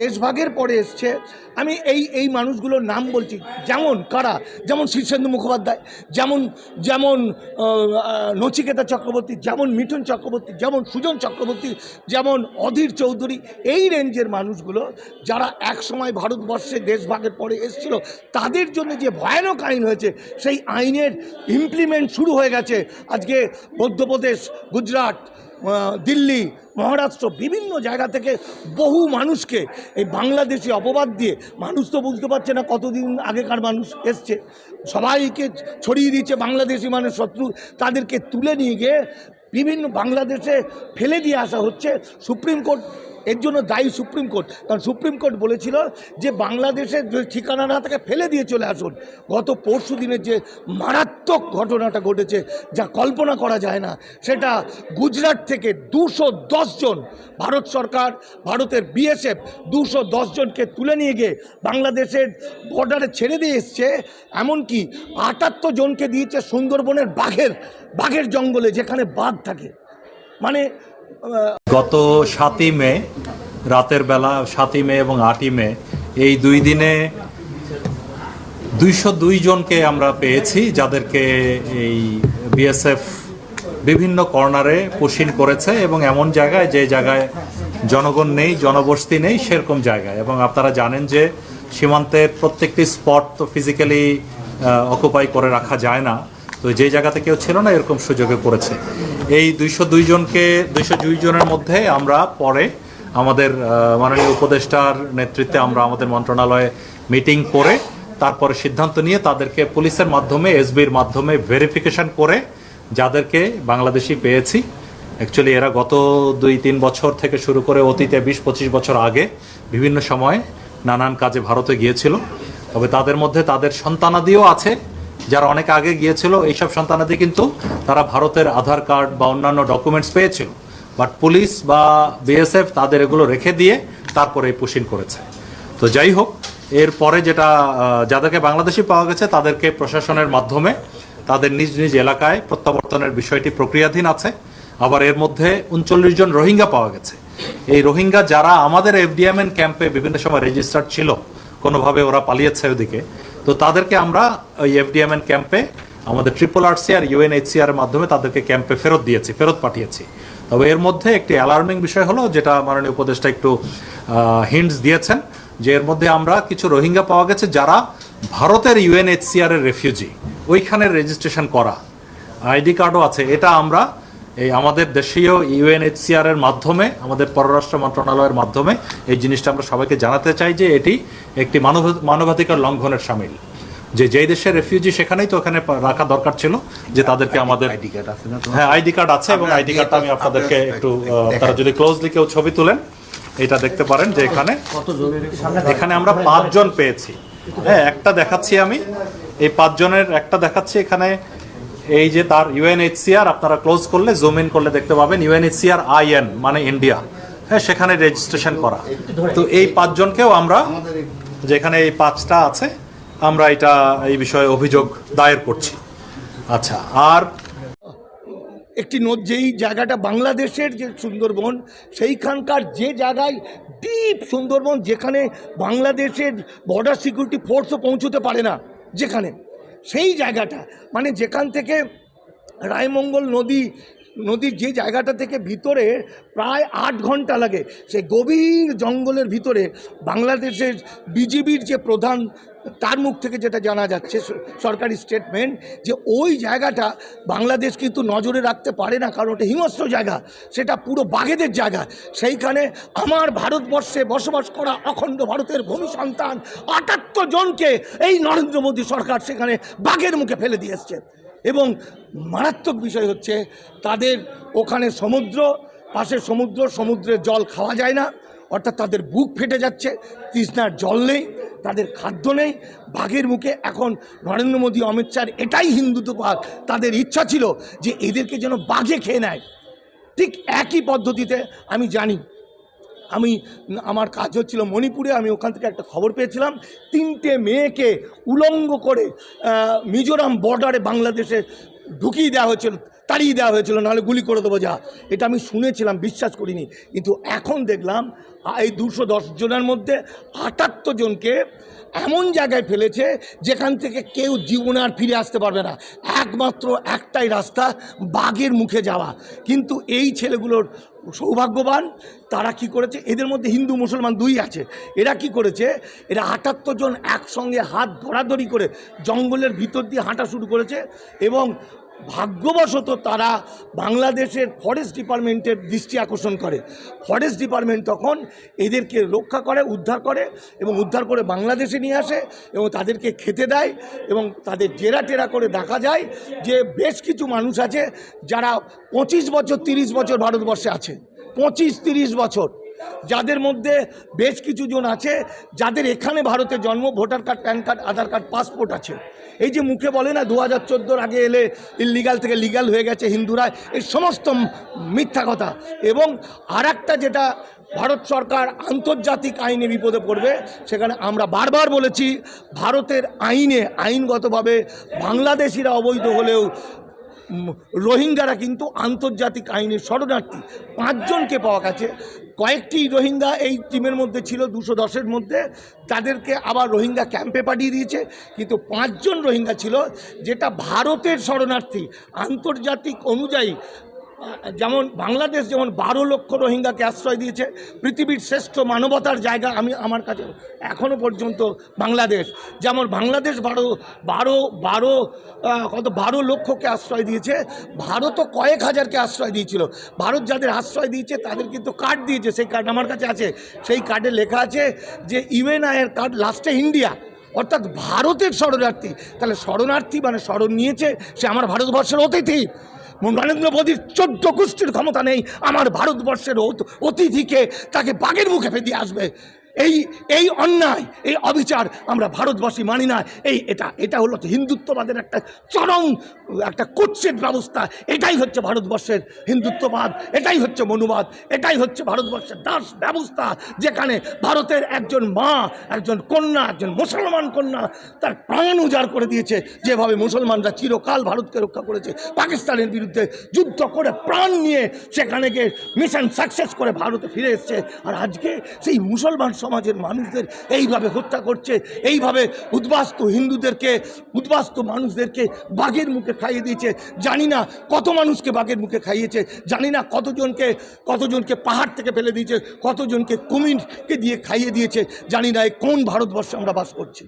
দেশভাগের পরে এসছে। আমি এই এই মানুষগুলোর নাম বলছি। যেমন কারা? যেমন শীর্ষেন্দু মুখোপাধ্যায়, যেমন যেমন নচিকেতা চক্রবর্তী, যেমন মিঠুন চক্রবর্তী, যেমন সুজন চক্রবর্তী, যেমন অধীর চৌধুরী, এই রেঞ্জের মানুষগুলো যারা একসময় ভারতবর্ষে দেশভাগের পরে এসেছিল, তাদের জন্য যে ভয়ানক আইন হয়েছে, সেই আইনের ইমপ্লিমেন্ট শুরু হয়ে গেছে। আজকে মধ্যপ্রদেশ, গুজরাট দিল্লি মহারাষ্ট্র বিভিন্ন জায়গা থেকে বহু মানুষকে এই বাংলাদেশি অপবাদ দিয়ে, মানুষ তো বুঝতে পারছে না কতদিন আগেকার মানুষ এসছে। সবাইকে ছড়িয়ে দিচ্ছে বাংলাদেশি মানুষ, শত্রু, তাদেরকে তুলে নিয়ে গিয়ে বিভিন্ন বাংলাদেশে ফেলে দিয়ে আসা হচ্ছে। সুপ্রিম কোর্ট এর জন্য দায়ী সুপ্রিম কোর্ট। কারণ সুপ্রিম কোর্ট বলেছিল যে বাংলাদেশের ঠিকানা না থেকে ফেলে দিয়ে চলে আসুন। গত পরশু দিনের যে মারাত্মক ঘটনাটা ঘটেছে, যা কল্পনা করা যায় না, সেটা গুজরাট থেকে দুশো জন ভারত সরকার, ভারতের বিএসএফ দুশো জনকে তুলে নিয়ে গিয়ে বাংলাদেশের বর্ডারে ছেড়ে দিয়ে এসছে। এমনকি আটাত্তর জনকে দিয়েছে সুন্দরবনের বাঘের বাঘের জঙ্গলে যেখানে বাঘ থাকে। মানে গত সাতই মে, রাতের বেলা সাতই মে এবং আটই মে, এই দুই দিনে দুইশো দুই জনকে আমরা পেয়েছি যাদেরকে এই বিএসএফ বিভিন্ন কর্নারে পুশিন করেছে এবং এমন জায়গায় যে জায়গায় জনগণ নেই, জনবসতি নেই, সেরকম জায়গায়। এবং আপনারা জানেন যে সীমান্তের প্রত্যেকটি স্পট তো ফিজিক্যালি অকুপাই করে রাখা যায় না। তো যে জায়গাতে কেউ ছিল না, এরকম সুযোগে পড়েছে। এই দুইশো দুই জনকে, দুইশো দুই জনের মধ্যে আমরা পরে আমাদের মাননীয় উপদেষ্টার নেতৃত্বে আমরা আমাদের মন্ত্রণালয়ে মিটিং করে তারপরে সিদ্ধান্ত নিয়ে তাদেরকে পুলিশের মাধ্যমে এসবির মাধ্যমে ভেরিফিকেশন করে যাদেরকে বাংলাদেশি পেয়েছি। অ্যাকচুয়ালি এরা গত দুই তিন বছর থেকে শুরু করে অতীতে বিশ পঁচিশ বছর আগে বিভিন্ন সময়ে নানান কাজে ভারতে গিয়েছিল। তবে তাদের মধ্যে তাদের সন্তানাদিও আছে। যারা অনেক আগে গিয়েছিল, এইসব সন্তানাদি কিন্তু তারা ভারতের আধার কার্ড বা অন্যান্য ডকুমেন্টস পেয়েছিল। বাট পুলিশ বা বিএসএফ তাদের এগুলো রেখে দিয়ে তারপরে পুশিন করেছে। তো যাই হোক এরপরে যেটা যাদেরকে বাংলাদেশি পাওয়া গেছে, তাদেরকে প্রশাসনের মাধ্যমে তাদের নিজ নিজ এলাকায় প্রত্যাবর্তনের বিষয়টি প্রক্রিয়াধীন আছে। আবার এর মধ্যে উনচল্লিশ জন রোহিঙ্গা পাওয়া গেছে। এই রোহিঙ্গা যারা আমাদের এফডিএমএন ক্যাম্পে বিভিন্ন সময় রেজিস্টার্ড ছিল, কোনোভাবে ওরা পালিয়েছে ওদিকে। তো তাদেরকে আমরা ওই এফডিএমএন ক্যাম্পে আমাদের ট্রিপল আরসি আর ইউএনএইচসিআর মাধ্যমে তাদেরকে ক্যাম্পে ফেরত দিয়েছি, ফেরত পাঠিয়েছি। তবে এর মধ্যে একটি অ্যালার্মিং বিষয় হলো, যেটা মাননীয় উপদেষ্টা একটু হিন্টস দিয়েছেন, যে এর মধ্যে আমরা কিছু রোহিঙ্গা পাওয়া গেছে যারা ভারতের ইউএনএইচসিআর এর রেফিউজি ওইখানে রেজিস্ট্রেশন করা। আইডি কার্ডও আছে, এটা আমরা এই আমাদের দেশীয় ইউএনএইচসিআর এর মাধ্যমে আমাদের পররাষ্ট্র মন্ত্রণালয়ের মাধ্যমে এই জিনিসটা আমরা সবাইকে জানাতে চাই যে এটি একটি মানব মানবাধিকার লঙ্ঘনের সামিল। যে যেই দেশের রেফিউজি সেখানেই তো ওখানে রাখা দরকার ছিল যে তাদেরকে আমাদের আইডি কার্ড আছে না হ্যাঁ আইডি কার্ড আছে এবং আইডি কার্ডটা আমি আপনাদেরকে একটু তারা যদি ক্লোজলি কেউ ছবি তুলেন এটা দেখতে পারেন যে এখানে এখানে আমরা পাঁচজন পেয়েছি। হ্যাঁ একটা দেখাচ্ছি আমি। এই পাঁচজনের একটা দেখাচ্ছি এখানে এই যে তার ইউএনএইচসিআর আপনারা ক্লোজ করলে জুম ইন করলে দেখতে পাবেন ইউএনএইচসিআর আইএন মানে ইন্ডিয়া হ্যাঁ সেখানে রেজিস্ট্রেশন করা। তো এই পাঁচজনকেও আমরা, যেখানে এই পাঁচটা আছে, আমরা এটা, এই বিষয়ে অভিযোগ দায়ের করছি। আচ্ছা আর একটি নদ যেই জায়গাটা বাংলাদেশের যে সুন্দরবন, সেইখানকার যে জায়গায় ডিপ সুন্দরবন, যেখানে বাংলাদেশের বর্ডার সিকিউরিটি ফোর্সও পৌঁছতে পারে না, যেখানে। সেই জায়গাটা মানে যেখান থেকে রায়মঙ্গল নদী, নদীর যে জায়গাটা থেকে ভিতরে প্রায় আট ঘণ্টা লাগে, সেই গভীর জঙ্গলের ভিতরে বাংলাদেশের বিজিবির যে প্রধান তার মুখ থেকে যেটা জানা যাচ্ছে সরকারি স্টেটমেন্ট যে ওই জায়গাটা বাংলাদেশ কিন্তু নজরে রাখতে পারে না, কারণ ওটা হিংস্র জায়গা, সেটা পুরো বাঘেদের জায়গা। সেইখানে আমার ভারতবর্ষে বসবাস করা অখণ্ড ভারতের ভূমি সন্তান আটাত্তর জনকে এই নরেন্দ্র মোদী সরকার সেখানে বাঘের মুখে ফেলে দিয়ে এসছে। এবং মারাত্মক বিষয় হচ্ছে, তাদের ওখানে সমুদ্র, পাশে সমুদ্র সমুদ্রের জল খাওয়া যায় না, অর্থাৎ তাদের বুক ফেটে যাচ্ছে, তৃষ্ণার জল নেই। তাদের খাদ্য নেই। বাঘের মুখে এখন নরেন্দ্র মোদী, অমিত শাহর এটাই হিন্দুত্ব হিন্দুত্ববাদ। তাদের ইচ্ছা ছিল যে এদেরকে যেন বাঘে খেয়ে নেয়। ঠিক একই পদ্ধতিতে আমি জানি, আমি, আমার কাজ হচ্ছিল মণিপুরে, আমি ওখান থেকে একটা খবর পেয়েছিলাম। তিনটে মেয়েকে উলঙ্গ করে মিজোরাম বর্ডারে বাংলাদেশে ঢুকিয়ে দেওয়া হয়েছিল, তাড়িয়ে দেওয়া হয়েছিল, নাহলে গুলি করে দেবো, যা। এটা আমি শুনেছিলাম, বিশ্বাস করিনি। কিন্তু এখন দেখলাম, এই দুশো দশ জনের মধ্যে আটাত্তর জনকে এমন জায়গায় ফেলেছে, যেখান থেকে কেউ জীবনে আর ফিরে আসতে পারবে না। একমাত্র একটাই রাস্তা, বাঘের মুখে যাওয়া। কিন্তু এই ছেলেগুলোর সৌভাগ্যবান, তারা কি করেছে? এদের মধ্যে হিন্দু, মুসলমান দুই আছে। এরা কি করেছে? এরা আটাত্তর জন একসঙ্গে হাত ধরাধরি করে জঙ্গলের ভিতর দিয়ে হাঁটা শুরু করেছে এবং ভাগ্যবশত তারা বাংলাদেশের ফরেস্ট ডিপার্টমেন্টের দৃষ্টি আকর্ষণ করে। ফরেস্ট ডিপার্টমেন্ট তখন এদেরকে রক্ষা করে, উদ্ধার করে এবং উদ্ধার করে বাংলাদেশে নিয়ে আসে এবং তাদেরকে খেতে দেয় এবং তাদের জেরা টেরা করে দেখা যায় যে বেশ কিছু মানুষ আছে যারা পঁচিশ বছর, তিরিশ বছর ভারতবর্ষে আছে। পঁচিশ, তিরিশ বছর। যাদের মধ্যে বেশ কিছু জন আছে, যাদের এখানে ভারতে জন্ম, voter card, PAN card, Aadhaar card, passport আছে। এই যে মুখে বলে না দু হাজার চোদ্দোর আগে এলে ইলিগাল থেকে লিগাল হয়ে গেছে হিন্দুরা এই সমস্ত মিথ্যা কথা। এবং আর যেটা ভারত সরকার আন্তর্জাতিক আইনে বিপদে পড়বে, সেখানে আমরা বারবার বলেছি, ভারতের আইনে আইনগতভাবে বাংলাদেশিরা অবৈধ হলেও রোহিঙ্গারা কিন্তু আন্তর্জাতিক আইনের শরণার্থী। পাঁচজনকে পাওয়া গেছে। কয়েকটি রোহিঙ্গা এই টিমের মধ্যে ছিল, দুশো দশের মধ্যে। তাদেরকে আবার রোহিঙ্গা ক্যাম্পে পাঠিয়ে দিয়েছে। কিন্তু পাঁচজন রোহিঙ্গা ছিল, যেটা ভারতের শরণার্থী। আন্তর্জাতিক অনুযায়ী যেমন বাংলাদেশ যেমন বারো লক্ষ রোহিঙ্গাকে আশ্রয় দিয়েছে, পৃথিবীর শ্রেষ্ঠ মানবতার জায়গা আমি আমার কাছে এখনও পর্যন্ত বাংলাদেশ। যেমন বাংলাদেশ বারো বারো বারো কত বারো লক্ষকে আশ্রয় দিয়েছে, ভারতও কয়েক হাজারকে আশ্রয় দিয়েছিল। ভারত যাদের আশ্রয় দিয়েছে, তাদের কিন্তু কার্ড দিয়েছে, সেই কার্ড আমার কাছে আছে। সেই কার্ডে লেখা আছে যে ইউএনআইয়ের কার্ড লাস্টে ইন্ডিয়া, অর্থাৎ ভারতের শরণার্থী। তাহলে শরণার্থী মানে শরণ নিয়েছে, সে আমার ভারতবর্ষের অতিথি। নরেন্দ্র মোদীর চোদ্দ গোষ্ঠীর ক্ষমতা নেই। আমার ভারতবর্ষের অতিথিকে তাকে বাঘের মুখে ফেদিয়ে আসবে। এই এই অন্যায়, এই অবিচার আমরা ভারতবাসী মানি না। এই, এটা এটা হলো হিন্দুত্ববাদের একটা চরম, একটা কুৎসিত ব্যবস্থা। এটাই হচ্ছে ভারতবর্ষের হিন্দুত্ববাদ, এটাই হচ্ছে মনুবাদ, এটাই হচ্ছে ভারতবর্ষের দাস ব্যবস্থা, যেখানে ভারতের একজন মা, একজন কন্যা, একজন মুসলমান কন্যা তার প্রাণ উজাড় করে দিয়েছে। যেভাবে মুসলমানরা চিরকাল ভারতকে রক্ষা করেছে, পাকিস্তানের বিরুদ্ধে যুদ্ধ করে প্রাণ নিয়ে সেখানে গিয়ে মিশন সাকসেস করে ভারতে ফিরে এসছে। আর আজকে সেই মুসলমান সমাজের মানুষদের এইভাবে হত্যা করছে, এইভাবে উদ্বাস্ত হিন্দুদেরকে, উদ্বাস্ত মানুষদেরকে বাঘের মুখে খাইয়ে দিয়েছে। জানি না কত মানুষকে বাঘের মুখে খাইয়েছে, জানি না কতজনকে কতজনকে পাহাড় থেকে ফেলে দিয়েছে, কতজনকে কুমিরকে দিয়ে খাইয়ে দিয়েছে, জানি না এই কোন ভারতবর্ষে আমরা বাস করছি।